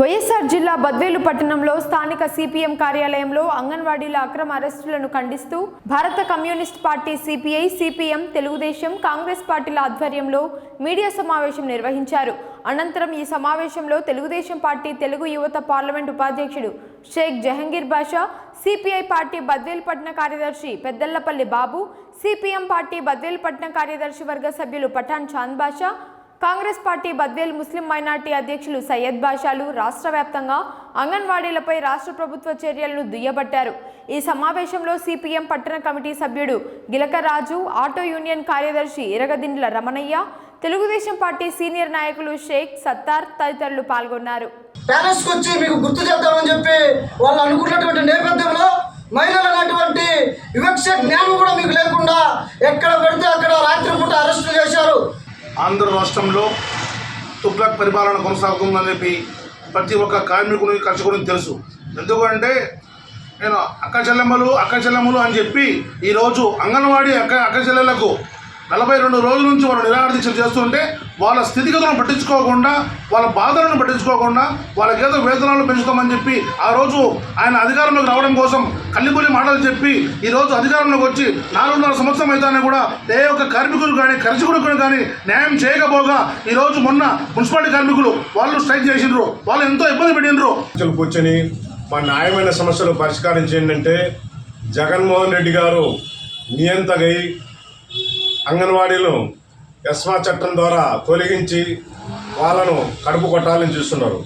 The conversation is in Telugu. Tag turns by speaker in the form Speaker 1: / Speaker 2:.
Speaker 1: వైఎస్ఆర్ జిల్లా బద్వేలు పట్టణంలో స్థానిక సిపిఎం కార్యాలయంలో అంగన్వాడీల అక్రమ అరెస్టులను ఖండిస్తూ భారత communist party CPI CPM Telugu Desam Congress పార్టీల ఆధ్వర్యంలో మీడియా సమావేశం నిర్వహించారు. అనంతరం ఈ సమావేశంలో తెలుగుదేశం పార్టీ తెలుగు యువత పార్లమెంట్ ఉపాధ్యక్షుడు షేక్ జహంగీర్ బాషా సిపిఐ పార్టీ బద్వేలుపట్న కార్యదర్శి పెద్దల్లపల్లి బాబు సిపిఎం పార్టీ బద్వేలుపట్న కార్యదర్శి వర్గ సభ్యులు Pathan Chand Basha Congress party Badvel Muslim minority అధ్యక్షులు సయ్యద్ బాషాలు రాష్ట్ర వ్యాప్తంగా అంగన్వాడీలపై రాష్ట్ర ప్రభుత్వ చర్యలను దుయ్యబట్టారు. ఈ సమావేశంలో సిపిఎం పట్టణ కమిటీ సభ్యుడు గిలకరాజు ఆటో యూనియన్ కార్యదర్శి ఇరగదిండ్ల రమణయ్య తెలుగుదేశం పార్టీ సీనియర్ నాయకులు షేక్ సత్తార్ తదితరులు పాల్గొన్నారు.
Speaker 2: ప్యాలెస్కి వచ్చి మీకు గుర్తు చేద్దామని చెప్పి వాళ్ళు అనుకున్నటువంటి నేపథ్యంలో మహిళలు అనేటువంటి వివక్ష జ్ఞానం కూడా మీకు లేకుండా
Speaker 3: ఆంధ్ర రాష్ట్రంలో తుగ్లక్ పరిపాలన కొనసాగుతుందని చెప్పి ప్రతి ఒక్క కార్మికుని కర్షకుడికి తెలుసు. ఎందుకంటే నేను అక్క చెల్లెమ్మలు అక్క చెల్లెమ్మలు అని చెప్పి ఈరోజు అంగన్వాడీ అక్క అక్క చెల్లెళ్ళకు నలభై రెండు రోజుల నుంచి వాళ్ళు నిరాహార దీక్షలు చేస్తుంటే వాళ్ళ స్థితిగతులను పట్టించుకోకుండా వాళ్ళ బాధలను పట్టించుకోకుండా వాళ్ళకేదో వేతనాలు పెంచుతామని చెప్పి ఆ రోజు ఆయన అధికారంలోకి రావడం కోసం కల్లిబులి మాటలు చెప్పి ఈరోజు అధికారంలోకి వచ్చి నాలుగున్నర సంవత్సరం అయితేనే కూడా ఏ ఒక్క కార్మికులు కానీ కర్షకులకు కానీ న్యాయం చేయకపోగా ఈరోజు మొన్న మున్సిపాలిటీ కార్మికులు వాళ్ళు స్ట్రైక్ చేసిండ్రు. వాళ్ళు ఎంతో ఇబ్బంది పెట్టిండ్రు.
Speaker 4: కూర్చొని మా న్యాయమైన సమస్యలు పరిష్కరించండి అంటే జగన్మోహన్ రెడ్డి గారు నియంతగై అంగన్వాడీలు ఎస్మా చట్టం ద్వారా తొలగించి వాళ్ళను కడుపు కొట్టాలని చూస్తున్నారు.